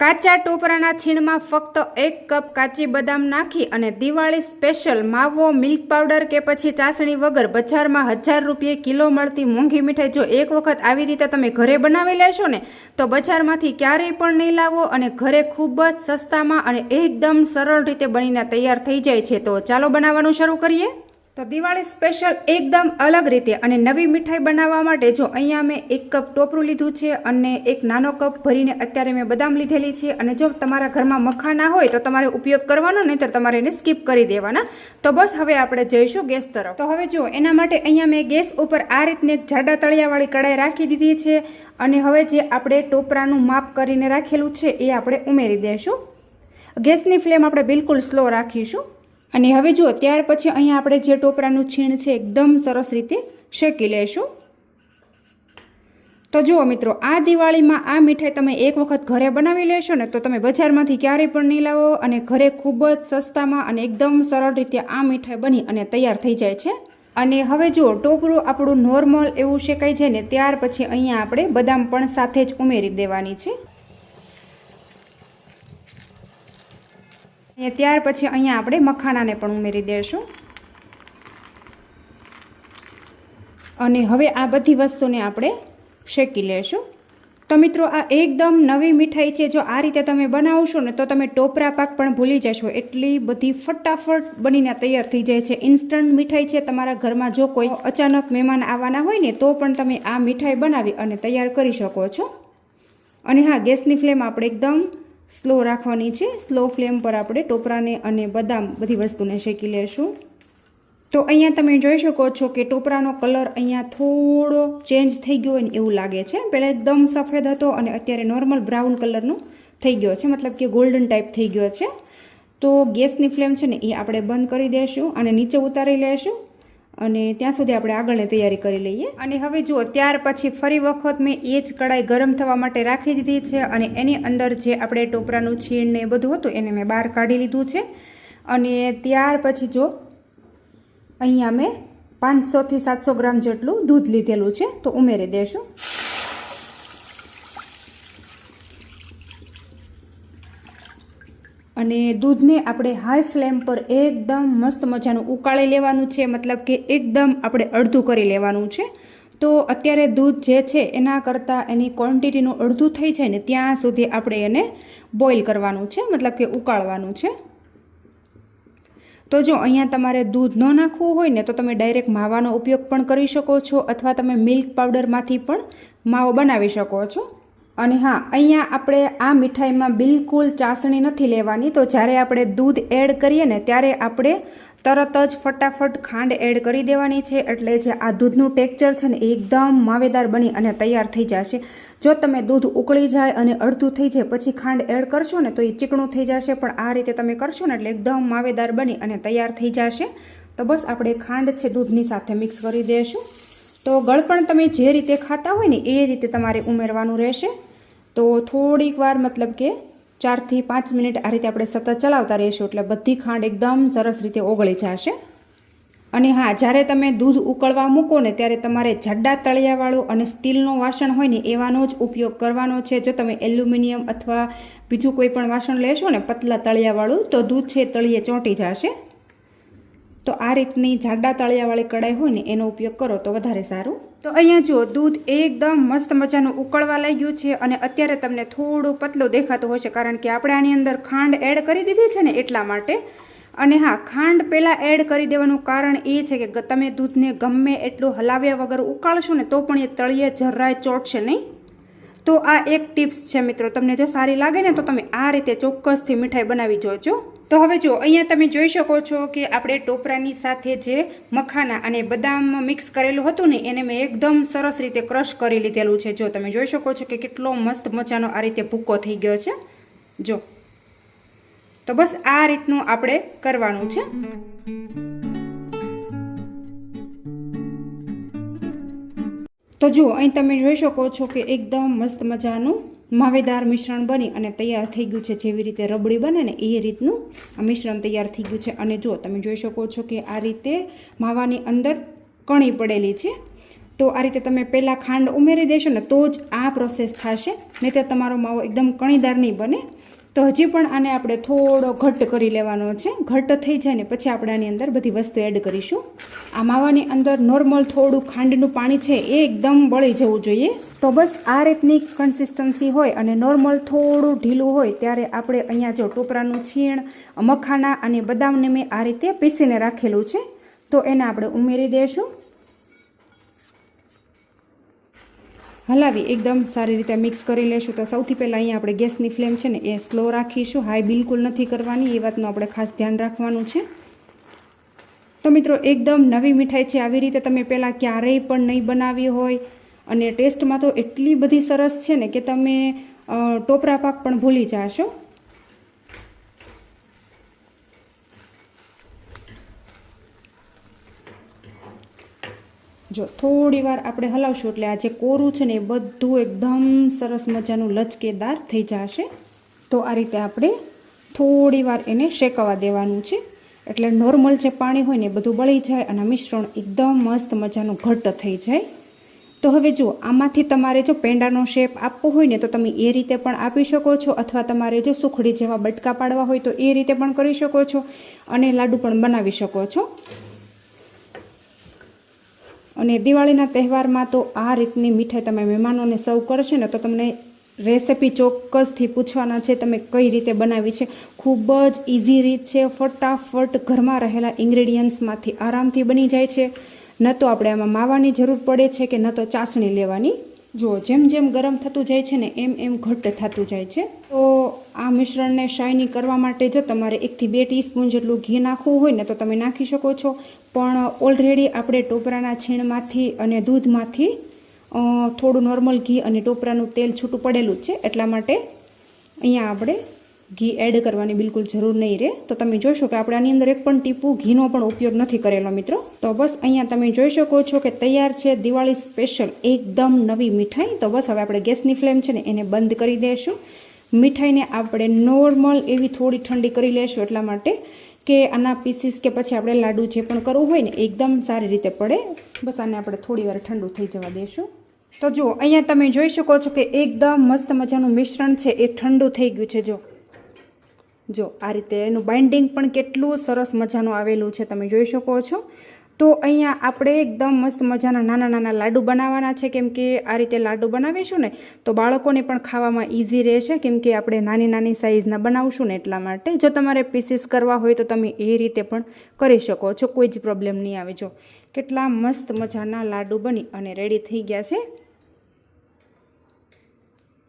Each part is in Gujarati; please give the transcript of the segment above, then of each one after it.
કાચા ટોપરાના છીણમાં ફક્ત એક કપ કાચી બદામ નાખી અને દિવાળી સ્પેશિયલ માવો મિલ્ક પાવડર કે પછી ચાસણી વગર બજારમાં હજાર રૂપિયે કિલો મળતી મોંઘી મીઠાઈ જો એક વખત આવી રીતે તમે ઘરે બનાવી લેશો ને, તો બજારમાંથી ક્યારેય પણ નહીં લાવો અને ઘરે ખૂબ જ સસ્તામાં અને એકદમ સરળ રીતે બનીને તૈયાર થઈ જાય છે. તો ચાલો બનાવવાનું શરૂ કરીએ. તો દિવાળી સ્પેશિયલ એકદમ અલગ રીતે અને નવી મીઠાઈ બનાવવા માટે જો અહીંયા મેં એક કપ ટોપરું લીધું છે અને એક નાનો કપ ભરીને અત્યારે મેં બદામ લીધેલી છે અને જો તમારા ઘરમાં મખાના હોય તો તમારે ઉપયોગ કરવાનો, નહીંતર તમારે એને સ્કીપ કરી દેવાના. તો બસ હવે આપણે જઈશું ગેસ તરફ. તો હવે જો એના માટે અહીંયા મેં ગેસ ઉપર આ રીતને એક જાડા તળિયાવાળી કડાઈ રાખી દીધી છે અને હવે જે આપણે ટોપરાનું માપ કરીને રાખેલું છે એ આપણે ઉમેરી દઈશું ગેસની ફ્લેમ આપણે બિલકુલ સ્લો રાખીશું. અને હવે જુઓ ત્યાર પછી અહીંયા આપણે જે ટોપરાનું છીણ છે, એકદમ સરસ રીતે શેકી લેશું. તો જુઓ મિત્રો, આ દિવાળીમાં આ મીઠાઈ તમે એક વખત ઘરે બનાવી લેશો ને, તો તમે બજારમાંથી ક્યારેય પણ નહીં લાવો અને ઘરે ખૂબ જ સસ્તામાં અને એકદમ સરળ રીતે આ મીઠાઈ બની અને તૈયાર થઈ જાય છે. અને હવે જુઓ, ટોપરું આપણું નોર્મલ એવું શેકાઈ જાય ને, ત્યાર પછી અહીંયા આપણે બદામ પણ સાથે જ ઉમેરી દેવાની છે. અને ત્યાર પછી અહીંયા આપણે મખાણાને પણ ઉમેરી દઈશું અને હવે આ બધી વસ્તુને આપણે શેકી લેશું. તો મિત્રો, આ એકદમ નવી મીઠાઈ છે. જો આ રીતે તમે બનાવશો ને, તો તમે ટોપરા પાક પણ ભૂલી જશો. એટલી બધી ફટાફટ બનીને તૈયાર થઈ જાય છે. ઇન્સ્ટન્ટ મીઠાઈ છે. તમારા ઘરમાં જો કોઈ અચાનક મહેમાન આવવાના હોય ને, તો પણ તમે આ મીઠાઈ બનાવી અને તૈયાર કરી શકો છો. અને હા, ગેસની ફ્લેમ આપણે એકદમ સ્લો રાખવાની છે. સ્લો ફ્લેમ પર આપણે ટોપરાને અને બદામ બધી વસ્તુને શેકી લેશું. તો અહીંયા તમે જોઈ શકો છો કે ટોપરાનો કલર અહીંયા થોડો ચેન્જ થઈ ગયો હોય એવું લાગે છે. પહેલાં એકદમ સફેદ હતો અને અત્યારે નોર્મલ બ્રાઉન કલરનો થઈ ગયો છે. મતલબ કે ગોલ્ડન ટાઈપ થઈ ગયો છે. તો ગેસની ફ્લેમ છે ને એ આપણે બંધ કરી દઈશું અને નીચે ઉતારી લેશું. અને ત્યાં સુધી આપણે આગળની તૈયારી કરી લઈએ. અને હવે જુઓ, ત્યાર પછી ફરી વખત મેં એ જ કડાઈ ગરમ થવા માટે રાખી દીધી છે અને એની અંદર જે આપણે ટોપરાનું છીણ ને બધું હતું, એને મેં બહાર કાઢી લીધું છે. અને ત્યાર પછી જો, અહીંયા મેં પાંચસોથી સાતસો ગ્રામ જેટલું દૂધ લીધેલું છે, તો ઉમેરી દેશું. અને દૂધને આપણે હાઈ ફ્લેમ પર એકદમ મસ્ત મજાનું ઉકાળી લેવાનું છે. મતલબ કે એકદમ આપણે અડધું કરી લેવાનું છે. તો અત્યારે દૂધ જે છે એના કરતાં એની ક્વોન્ટિટીનું અડધું થઈ જાય ને ત્યાં સુધી આપણે એને બોઇલ કરવાનું છે. મતલબ કે ઉકાળવાનું છે. તો જો અહીંયા તમારે દૂધ ન નાખવું હોય ને તો તમે ડાયરેક્ટ માવાનો ઉપયોગ પણ કરી શકો છો, અથવા તમે મિલ્ક પાવડરમાંથી પણ માવો બનાવી શકો છો. અને હા, અહીંયા આપણે આ મીઠાઈમાં બિલકુલ ચાસણી નથી લેવાની. તો જ્યારે આપણે દૂધ એડ કરીએ ને, ત્યારે આપણે તરત જ ફટાફટ ખાંડ એડ કરી દેવાની છે. એટલે જે આ દૂધનું ટેક્ચર છે ને એકદમ માવેદાર બની અને તૈયાર થઈ જશે. જો તમે દૂધ ઉકળી જાય અને અડધું થઈ જાય, પછી ખાંડ એડ કરશો ને, તો એ ચીકણું થઈ જશે. પણ આ રીતે તમે કરશો ને, એટલે એકદમ માવેદાર બની અને તૈયાર થઈ જશે. તો બસ આપણે ખાંડ છે દૂધની સાથે મિક્સ કરી દઈશું તો ગળપણ તમે જે રીતે ખાતા હોય ને, એ રીતે તમારે ઉમેરવાનું રહેશે. તો થોડીક વાર મતલબ કે ચારથી પાંચ મિનિટ આ રીતે આપણે સતત ચલાવતા રહીશું એટલે બધી ખાંડ એકદમ સરસ રીતે ઓગળી જશે. અને હા, જ્યારે તમે દૂધ ઉકળવા મૂકો ને ત્યારે તમારે જાડા તળિયાવાળું અને સ્ટીલનું વાસણ હોય ને એવાનો જ ઉપયોગ કરવાનો છે. જો તમે એલ્યુમિનિયમ અથવા બીજું કોઈ પણ વાસણ લેશો ને પતલા તળિયાવાળું, તો દૂધ છે તળિયે ચોંટી જશે. તો આ રીતની જાડા તળિયાવાળી કડાઈ હોય ને એનો ઉપયોગ કરો તો વધારે સારું. તો અહીંયા જુઓ દૂધ એકદમ મસ્ત મજાનું ઉકળવા લાગ્યું છે અને અત્યારે તમને થોડું પતલું દેખાતું હશે કારણ કે આપણે આની અંદર ખાંડ એડ કરી દીધી છે ને એટલા માટે. અને હા, ખાંડ પહેલાં એડ કરી દેવાનું કારણ એ છે કે તમે દૂધને ગમે એટલું હલાવ્યા વગર ઉકાળશો ને તો પણ એ તળિયે જરાય ચોટશે નહીં. તો આ એક ટિપ્સ છે મિત્રો, તમને જો સારી લાગે ને તો તમે આ રીતે ચોક્કસથી મીઠાઈ બનાવી જોજો. તો હવે જો, અહીંયા તમે જોઈ શકો છો કે આપણે ટોપરાની સાથે જે મખાના અને બદામ મિક્સ કરેલું હતું ને, એને મેં એકદમ સરસ રીતે ક્રશ કરી લીધેલું છે. જો, તમે જોઈ શકો છો કે કેટલો મસ્ત મજાનો આ રીતે ભૂકો થઈ ગયો છે. જો, તો બસ આ રીતનું આપણે કરવાનું છે. તો જુઓ અહીં તમે જોઈ શકો છો કે એકદમ મસ્ત મજાનું માવેદાર મિશ્રણ બની અને તૈયાર થઈ ગયું છે. જેવી રીતે રબડી બને ને, એ રીતનું આ મિશ્રણ તૈયાર થઈ ગયું છે. અને જો તમે જોઈ શકો છો કે આ રીતે માવાની અંદર કણી પડેલી છે. તો આ રીતે તમે પહેલાં ખાંડ ઉમેરી દેશો ને, તો જ આ પ્રોસેસ થશે. નહીં તમારો માવો એકદમ કણીદાર નહીં બને. તો હજી પણ આને આપણે થોડો ઘટ્ટ કરી લેવાનો છે. ઘટ્ટ થઈ જાય ને પછી આપણે આની અંદર બધી વસ્તુ એડ કરીશું. આ માવાની અંદર નોર્મલ થોડું ખાંડનું પાણી છે એ એકદમ બળી જવું જોઈએ. તો બસ આ રીતની કન્સિસ્ટન્સી હોય અને નોર્મલ થોડું ઢીલું હોય ત્યારે આપણે અહીંયા જો ટોપરાનું છીણ, મખાના અને બદામને મેં આ રીતે પીસીને રાખેલું છે. તો એને આપણે ઉમેરી દઈશું હલાવી, એકદમ સારી રીતે મિક્સ કરી લેશું. તો સૌથી પહેલાં અહીંયા આપણે ગેસની ફ્લેમ છે ને એ સ્લો રાખીશું. હાઈ બિલકુલ નથી કરવાની, એ વાતનું આપણે ખાસ ધ્યાન રાખવાનું છે. તો મિત્રો, એકદમ નવી મીઠાઈ છે. આવી રીતે તમે પહેલાં ક્યારેય પણ નહીં બનાવી હોય. અને ટેસ્ટમાં તો એટલી બધી સરસ છે ને કે તમે ટોપરા પાક પણ ભૂલી જાશો. જો થોડી વાર આપણે હલાવશું એટલે આ જે કોરું છે ને એ બધું એકદમ સરસ મજાનું લચકેદાર થઈ જશે. તો આ રીતે આપણે થોડી વાર એને શેકવા દેવાનું છે. એટલે નોર્મલ જે પાણી હોય ને એ બધું બળી જાય અને મિશ્રણ એકદમ મસ્ત મજાનું ઘટ્ટ થઈ જાય. તો હવે જુઓ, આમાંથી તમારે જો પેંડાનો શેપ આપવો હોય ને તો તમે એ રીતે પણ આપી શકો છો અથવા તમારે જો સુખડી જેવા બટકા પાડવા હોય તો એ રીતે પણ કરી શકો છો અને લાડુ પણ બનાવી શકો છો. અને દિવાળીના તહેવારમાં તો આ રીતની મીઠાઈ તમે મહેમાનોને સર્વ કરશે ને, તો તમને રેસિપી ચોક્કસથી પૂછવાના છે તમે કઈ રીતે બનાવી છે. ખૂબ જ ઇઝી રીત છે, ફટાફટ ઘરમાં રહેલા ઇન્ગ્રેડિયન્ટ્સમાંથી આરામથી બની જાય છે. ન તો આપણે આમાં માવાની જરૂર પડે છે કે ન તો ચાસણી લેવાની. જો જેમ જેમ ગરમ થતું જાય છે ને, એમ એમ ઘટ્ટ થતું જાય છે. તો આ મિશ્રણને શાઇની કરવા માટે જો તમારે એકથી બે ટીસ્પૂન જેટલું ઘી નાખવું હોય ને, તો તમે નાખી શકો છો. પણ ઓલરેડી આપણે ટોપરાના છીણમાંથી અને દૂધમાંથી થોડું નોર્મલ ઘી અને ટોપરાનું તેલ છૂટું પડેલું છે. એટલા માટે અહીંયા આપણે ઘી એડ કરવાની બિલકુલ જરૂર નહીં રહે. તો તમે જોશો કે આપણે આની અંદર એક પણ ટીપું ઘીનો પણ ઉપયોગ નથી કરેલો મિત્રો. તો બસ અહીંયા તમે જોઈ શકો છો કે તૈયાર છે દિવાળી સ્પેશિયલ એકદમ નવી મીઠાઈ. તો બસ હવે આપણે ગેસની ફ્લેમ છે ને એને બંધ કરી દઈશું મીઠાઈને આપણે નોર્મલ એવી થોડી ઠંડી કરી લેશું. એટલા માટે કે આના પીસીસ કે પછી આપણે લાડુ જે પણ કરવું હોય ને, એકદમ સારી રીતે પડે. બસ આને આપણે થોડી ઠંડુ થઈ જવા દઈશું તો જુઓ, અહીંયા તમે જોઈ શકો છો કે એકદમ મસ્ત મજાનું મિશ્રણ છે, એ ઠંડુ થઈ ગયું છે જો જો આ રીતે એનું બાઇન્ડિંગ પણ કેટલું સરસ મજાનું આવેલું છે, તમે જોઈ શકો છો. તો અહીંયા આપણે એકદમ મસ્ત મજાના નાના નાના લાડુ બનાવવાના છે. કેમ કે આ રીતે લાડુ બનાવીશું ને, તો બાળકોને પણ ખાવામાં ઇઝી રહેશે. કેમ કે આપણે નાની નાની સાઇઝના બનાવશું ને એટલા માટે. જો તમારે પીસીસ કરવા હોય તો તમે એ રીતે પણ કરી શકો છો. કોઈ જ પ્રોબ્લેમ નહીં આવે. જો કેટલા મસ્ત મજાના લાડુ બની અને રેડી થઈ ગયા છે.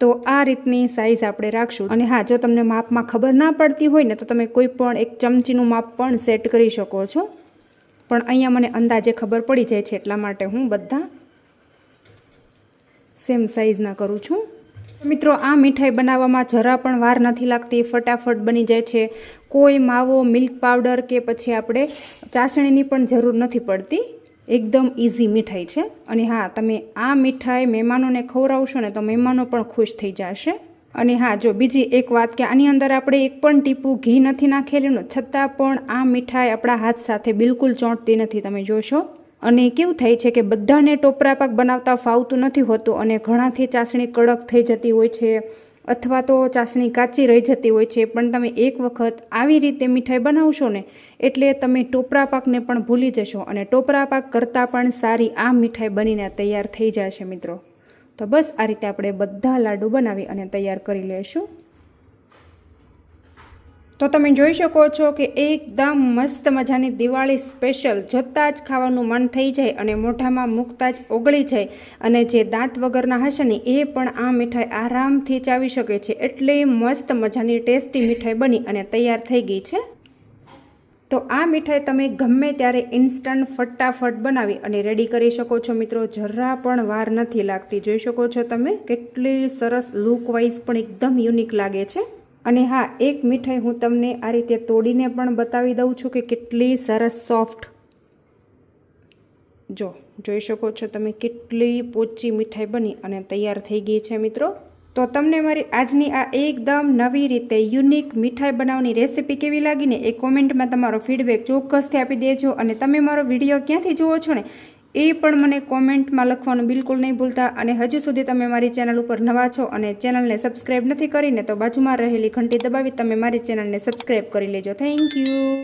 તો આ રીતની સાઇઝ આપણે રાખશું. અને હા, જો તમને માપમાં ખબર ના પડતી હોય ને, તો તમે કોઈ પણ એક ચમચીનું માપ પણ સેટ કરી શકો છો. પણ અહીંયા મને અંદાજે ખબર પડી જાય છે એટલા માટે હું બધા સેમ સાઇઝના કરું છું. મિત્રો, આ મીઠાઈ બનાવવામાં જરા પણ વાર નથી લાગતી. ફટાફટ બની જાય છે. કોઈ માવો મિલ્ક પાવડર કે પછી આપણે ચાસણીની પણ જરૂર નથી પડતી. એકદમ ઇઝી મીઠાઈ છે. અને હા, તમે આ મીઠાઈ મહેમાનોને ખવડાવશો ને તો મહેમાનો પણ ખુશ થઈ જશે. અને હા, જો બીજી એક વાત કે આની અંદર આપણે એક પણ ટીપું ઘી નથી નાખેલું છતાં પણ આ મીઠાઈ આપણા હાથ સાથે બિલકુલ ચોંટતી નથી. તમે જોશો. અને કેવું થાય છે કે બધાને ટોપરા પાક બનાવતા ફાવતું નથી હોતું અને ઘણાથી ચાસણી કડક થઈ જતી હોય છે અથવા તો ચાસણી કાચી રહી જતી હોય છે. પણ તમે એક વખત આવી રીતે મીઠાઈ બનાવશો ને એટલે તમે ટોપરા પાકને પણ ભૂલી જશો અને ટોપરા પાક કરતાં પણ સારી આ મીઠાઈ બનીને તૈયાર થઈ જશે મિત્રો. તો બસ આ રીતે આપણે બધા લાડુ બનાવી અને તૈયાર કરી લઈશું. તો તમે જોઈ શકો છો કે એકદમ મસ્ત મજાની દિવાળી સ્પેશિયલ જોતાં જ ખાવાનું મન થઈ જાય અને મોઢામાં મૂકતા જ ઓગળી જાય અને જે દાંત વગરના હશે ને એ પણ આ મીઠાઈ આરામથી ચાવી શકે છે. એટલે મસ્ત મજાની ટેસ્ટી મીઠાઈ બની અને તૈયાર થઈ ગઈ છે. તો આ મીઠાઈ તમે ગમે ત્યારે ઇન્સ્ટન્ટ ફટાફટ બનાવી અને રેડી કરી શકો છો મિત્રો. જરા પણ વાર નથી લાગતી. જોઈ શકો છો તમે? કેટલી સરસ લુક વાઇઝ પણ એકદમ યુનિક લાગે છે. અને હા, એક મીઠાઈ હું તમને આ રીતે તોડીને પણ બતાવી દઉં છું કે કેટલી સરસ સોફ્ટ જો, જોઈ શકો છો તમે કેટલી પોચી મીઠાઈ બની અને તૈયાર થઈ ગઈ છે મિત્રો. તો તમને મારી આજની આ એકદમ નવી રીતે યુનિક મીઠાઈ બનાવવાની રેસીપી કેવી લાગીને એ કોમેન્ટમાં તમારો ફીડબેક ચોક્કસથી આપી દેજો અને તમે મારો વીડિયો ક્યાંથી જુઓ છો ને એ પણ મને કોમેન્ટમાં લખવાનું બિલકુલ નહીં ભૂલતા અને હજુ સુધી તમે મારી ચેનલ ઉપર નવા છો અને ચેનલને સબસ્ક્રાઈબ નથી કરીને તો બાજુમાં રહેલી ઘંટી દબાવી તમે મારી ચેનલને સબસ્ક્રાઈબ કરી લેજો. Thank you